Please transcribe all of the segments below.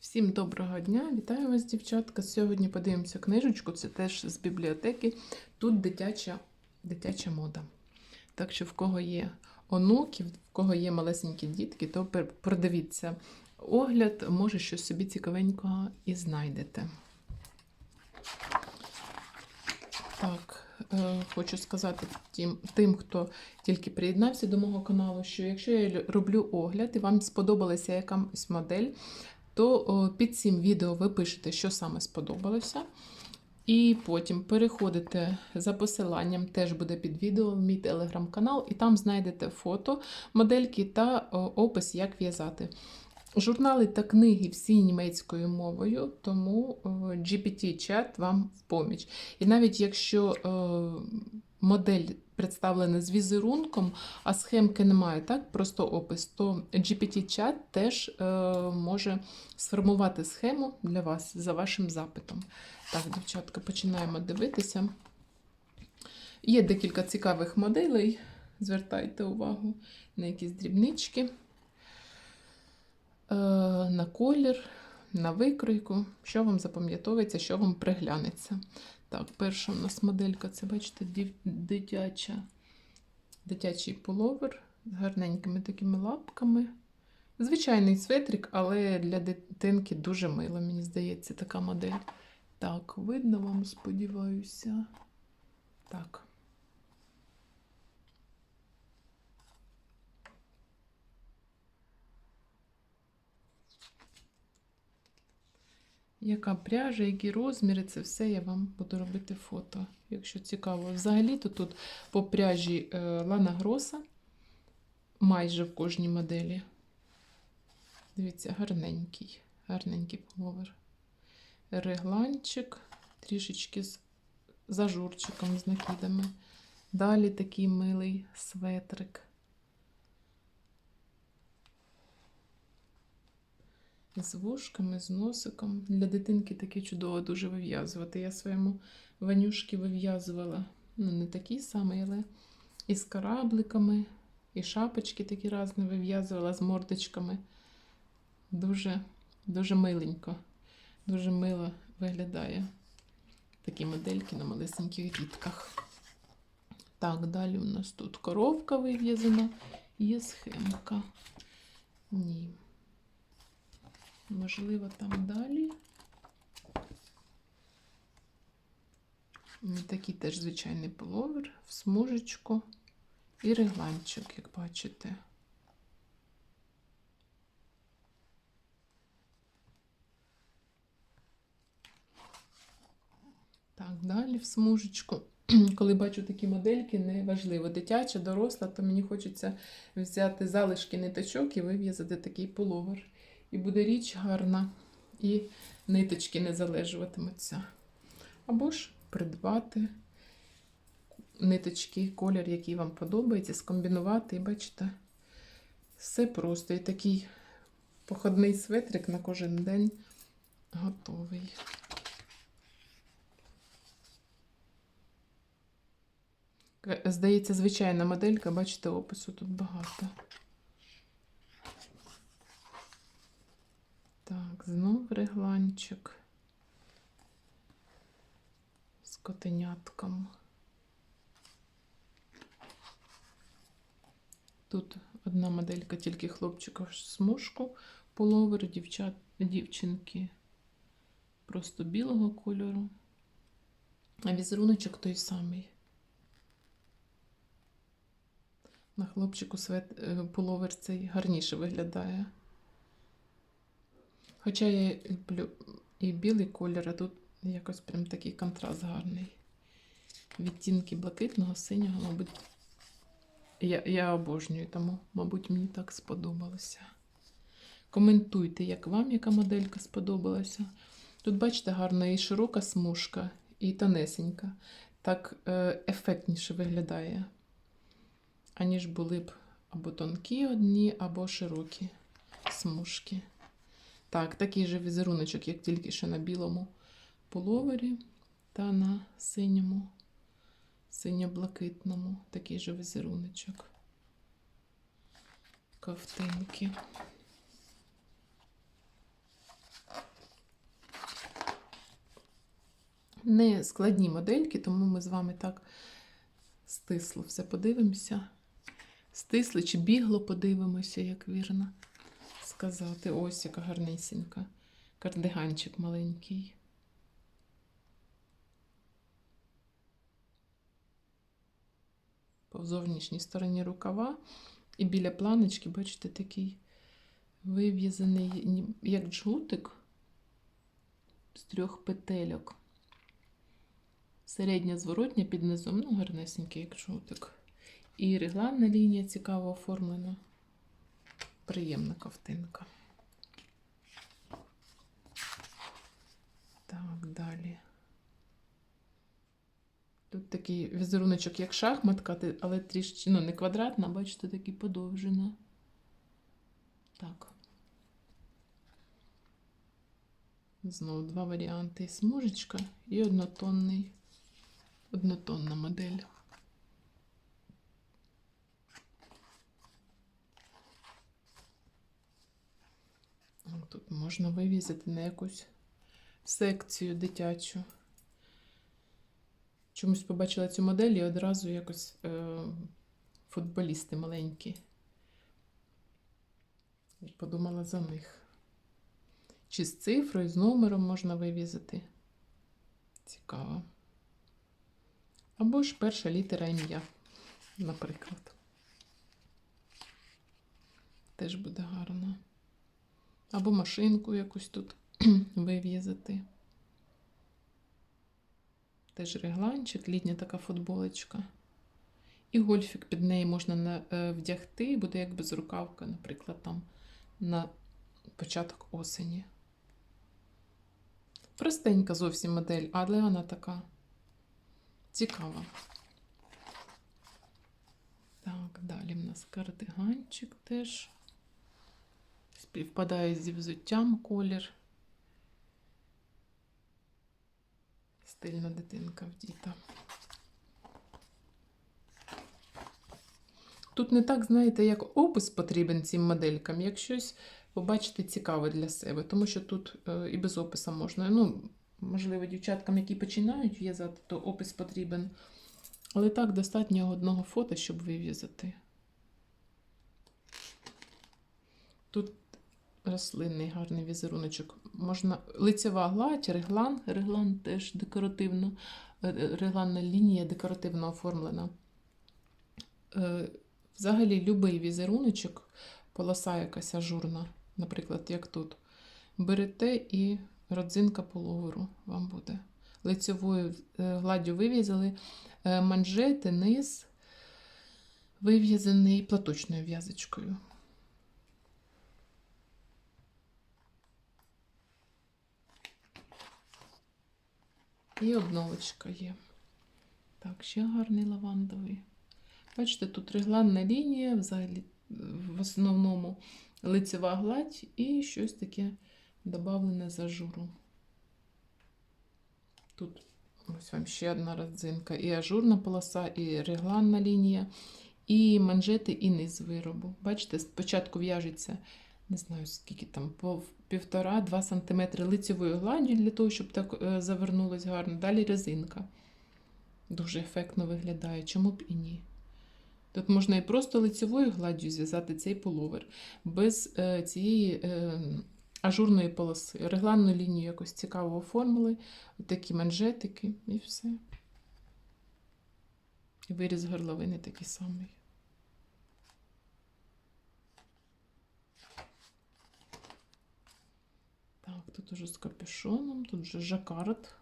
Всім доброго дня! Вітаю вас, дівчатка. Сьогодні подивимося книжечку, це теж з бібліотеки. Тут дитяча, дитяча мода. Так що, в кого є онуки, в кого є малесенькі дітки, то продивіться огляд, може щось собі цікавенького і знайдете. Так, е, хочу сказати тим, тим, хто тільки приєднався до мого каналу, що якщо я роблю огляд і вам сподобалася якась модель, то під цим відео ви пишете, що саме сподобалося. І потім переходите за посиланням, теж буде під відео в мій телеграм-канал, і там знайдете фото модельки та опис, як в'язати. Журнали та книги всі німецькою мовою, тому GPT-чат вам в поміч. І навіть якщо модель представлена з візерунком, а схемки немає, так, просто опис, то GPT-чат теж е, може сформувати схему для вас за вашим запитом. Так, дівчатка, починаємо дивитися. Є декілька цікавих моделей. Звертайте увагу на якісь дрібнички, е, на колір, на викройку, що вам запам'ятовується, що вам приглянеться. Так, перша у нас моделька, це, бачите, дитяча, дитячий пуловер з гарненькими такими лапками. Звичайний светрик, але для дитинки дуже мило, мені здається, така модель. Так, видно вам, сподіваюся. Так. Яка пряжа, які розміри, це все я вам буду робити фото, якщо цікаво. Взагалі-то тут по пряжі е, Лана Гроса майже в кожній моделі. Дивіться, гарненький, гарненький пуловер. Регланчик, трішечки з зажурчиком, з накидами. Далі такий милий светрик. З вушками, з носиком. Для дитинки таке чудово дуже вив'язувати. Я своєму ванюшки вив'язувала. Ну, не такий самий, але і з корабликами, і шапочки такі різні вив'язувала з мордочками. Дуже, дуже миленько, дуже мило виглядає. Такі модельки на малесеньких дітках. Так, далі у нас тут коровка вив'язана, є схемка. Ні. Можливо, там далі. Ось Такий теж звичайний пуловер в смужечку і регланчик, як бачите. Так, далі в смужечку. Коли бачу такі модельки, неважливо, дитяча, доросла, то мені хочеться взяти залишки ниточок і вив'язати такий пуловер. І буде річ гарна, і ниточки не залежуватимуться. Або ж придбати ниточки, колір, який вам подобається, скомбінувати, і бачите, все просто. І такий походний светрик на кожен день готовий. Здається, звичайна моделька, бачите, опису тут багато. Так, знов регланчик з котенятком. Тут одна моделька, тільки хлопчика в смужку, половер, дівчат, дівчинки просто білого кольору. А візеруночок той самий. На хлопчику свет, е, пуловер цей гарніше виглядає. Хоча я люблю і білий колір, а тут якось прям такий контраст гарний. Відтінки блакитного, синього, мабуть, я, я обожнюю, тому, мабуть, мені так сподобалося. Коментуйте, як вам яка моделька сподобалася. Тут, бачите, гарна і широка смужка, і тонесенька. Так е, ефектніше виглядає, аніж були б або тонкі одні, або широкі смужки. Так, такий же візеруночок, як тільки що на білому половері та на синьому, синьо-блакитному, такий же візеруночок. Ковтинки. Не складні модельки, тому ми з вами так стисло все подивимося. Стисли чи бігло подивимося, як вірно сказати. Ось яка гарнесенька. Кардиганчик маленький. По зовнішній стороні рукава. І біля планочки, бачите, такий вив'язаний, як джгутик з трьох петельок. Середня зворотня під низом, ну, гарнесенький, як жовтик. І регланна лінія цікаво оформлена. Приємна ковтинка. Так, далі. Тут такий візеруночок, як шахматка, але трішки, ну, не квадратна, бачите, такий подовжена. Так. Знову два варіанти. Смужечка і однотонний, однотонна модель. Тут можна вивізити на якусь секцію дитячу. Чомусь побачила цю модель і одразу якось е, футболісти маленькі. І Подумала за них. Чи з цифрою, з номером можна вивізити. Цікаво. Або ж перша літера ім'я, наприклад. Теж буде гарно. Або машинку якусь тут вив'язати. Теж регланчик, літня така футболочка. І гольфік під неї можна на, е, вдягти, буде як безрукавка, наприклад, там на початок осені. Простенька зовсім модель, але вона така цікава. Так, далі в нас кардиганчик теж. Співпадає зі взуттям колір. Стильна дитинка вдіта. Тут не так, знаєте, як опис потрібен цим моделькам, як щось побачити цікаве для себе, тому що тут е, і без опису можна. Ну, можливо, дівчаткам, які починають в'язати, то опис потрібен. Але так достатньо одного фото, щоб вив'язати. Тут рослинний гарний візеруночок. Можна лицева гладь, реглан. Реглан теж декоративно, е, регланна лінія декоративно оформлена. Е, Взагалі, любий візеруночок, полоса якась ажурна, наприклад, як тут. Берете і родзинка половору вам буде. Лицевою е, гладдю вив'язали е, манжети, низ вив'язаний платочною в'язочкою. І обновочка є. Так, ще гарний лавандовий. Бачите, тут регланна лінія, взагалі в основному лицева гладь і щось таке додавлене з ажуру. Тут ось вам ще одна родзинка. І ажурна полоса, і регланна лінія, і манжети, і низ виробу. Бачите, спочатку в'яжеться, не знаю, скільки там, півтора-два сантиметри лицевою гладдю для того, щоб так е, завернулось гарно. Далі резинка. Дуже ефектно виглядає. Чому б і ні? Тут можна і просто лицевою гладдю зв'язати цей половер, без е, цієї е, ажурної полоси. Регланну лінію якось цікаво оформили, такі манжетики і все. І виріз горловини такий самий. Так, тут уже з капюшоном, тут вже жакард.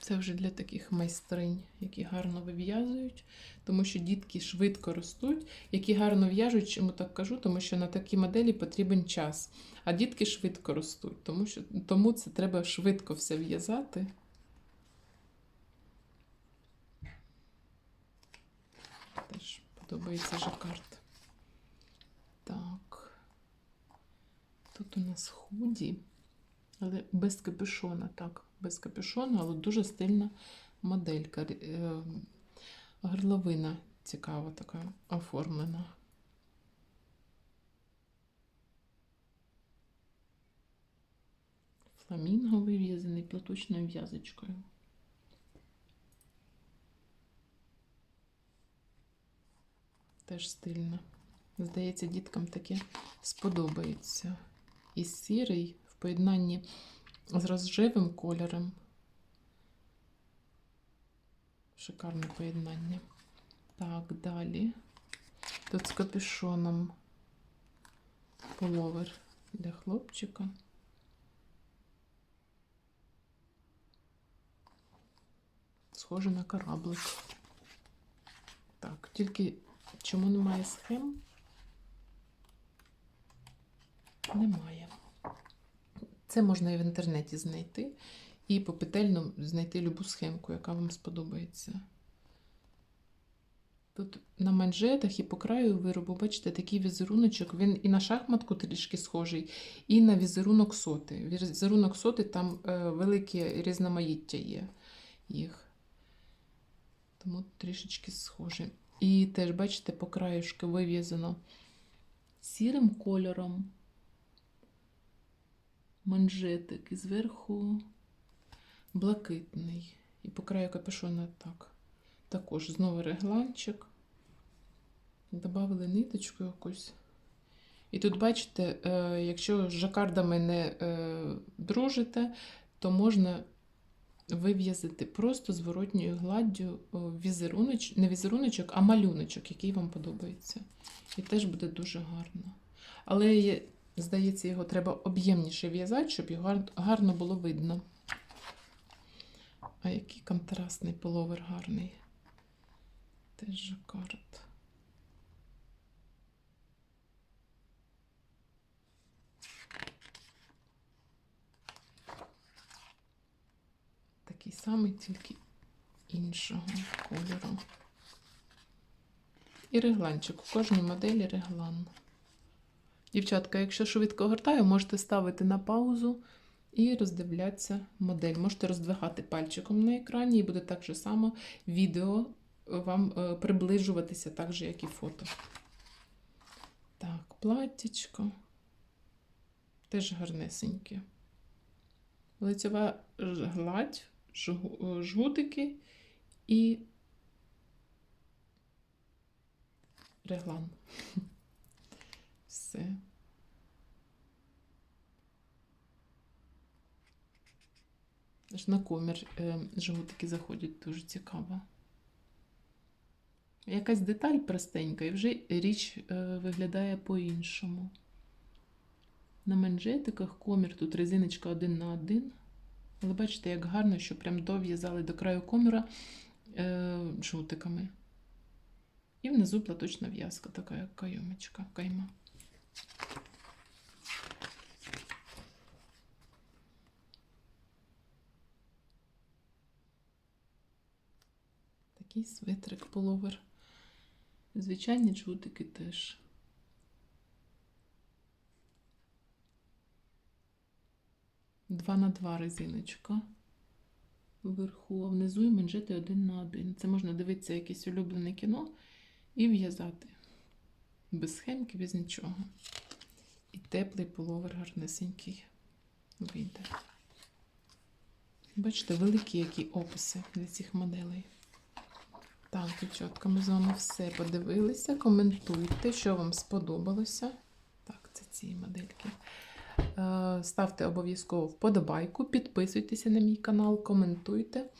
Це вже для таких майстринь, які гарно вив'язують, тому що дітки швидко ростуть, які гарно в'яжуть, чому так кажу, тому що на такі моделі потрібен час. А дітки швидко ростуть, тому, що, тому це треба швидко все в'язати. Теж подобається жакард. Так. Тут у нас худі, але без капюшона, так без капюшону, але дуже стильна моделька. Е, Горловина цікава така оформлена. Фламінго вив'язаний платочною в'язочкою. Теж стильно. Здається, діткам таке сподобається. І сірий в поєднанні з розживим кольором. Шикарне поєднання. Так, далі. Тут з капюшоном половер для хлопчика. Схоже на кораблик. Так, тільки чому немає схем? Немає. Це можна і в інтернеті знайти, і попетельно знайти любу схемку, яка вам сподобається. Тут на манжетах і по краю виробу, бачите, такий візеруночок. Він і на шахматку трішки схожий, і на візерунок соти. Візерунок соти там е, велике різноманіття є їх. Тому трішечки схожі. І теж, бачите, по краюшки вив'язано сірим кольором. Манжетик і зверху блакитний. І по краю капюшона так. Також знову регланчик. Добавили ниточку якусь. І тут, бачите, е, якщо з жакардами не е, дружите, то можна вив'язати просто зворотньою гладдю візеруночок, не візеруночок, а малюночок, який вам подобається. І теж буде дуже гарно. Але, здається, його треба об'ємніше в'язати, щоб його гарно було видно. А який контрастний половер гарний. Теж жакард. Такий самий, тільки іншого кольору. І регланчик. У кожній моделі реглан. Дівчатка, якщо швидко гортаю, можете ставити на паузу і роздивлятися модель. Можете роздвигати пальчиком на екрані, і буде так же само відео вам е, приближуватися так же, як і фото. Так, платтячко. Теж гарнесеньке. Лицьова гладь, жгутики і реглан. Все. Аж на комір е, жгутики заходять дуже цікаво. Якась деталь простенька, і вже річ е, виглядає по-іншому. На манжетиках комір тут резиночка один на один. Але бачите, як гарно, що прям дов'язали до краю коміра е, жгутиками. І внизу платочна в'язка, така як кайомочка, кайма. Такий свитрик половер. Звичайні джгутики теж. Два на два резиночка вверху, а внизу і манжети один на один. Це можна дивитися якесь улюблене кіно і в'язати. Без схемки, без нічого. І теплий половер гарнесенький вийде. Бачите, великі які описи для цих моделей. Так, дівчатка, ми з вами все подивилися. Коментуйте, що вам сподобалося. Так, це ці модельки. Е, Ставте обов'язково вподобайку, підписуйтеся на мій канал, коментуйте.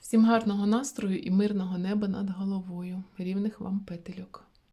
Всім гарного настрою і мирного неба над головою. Рівних вам петельок.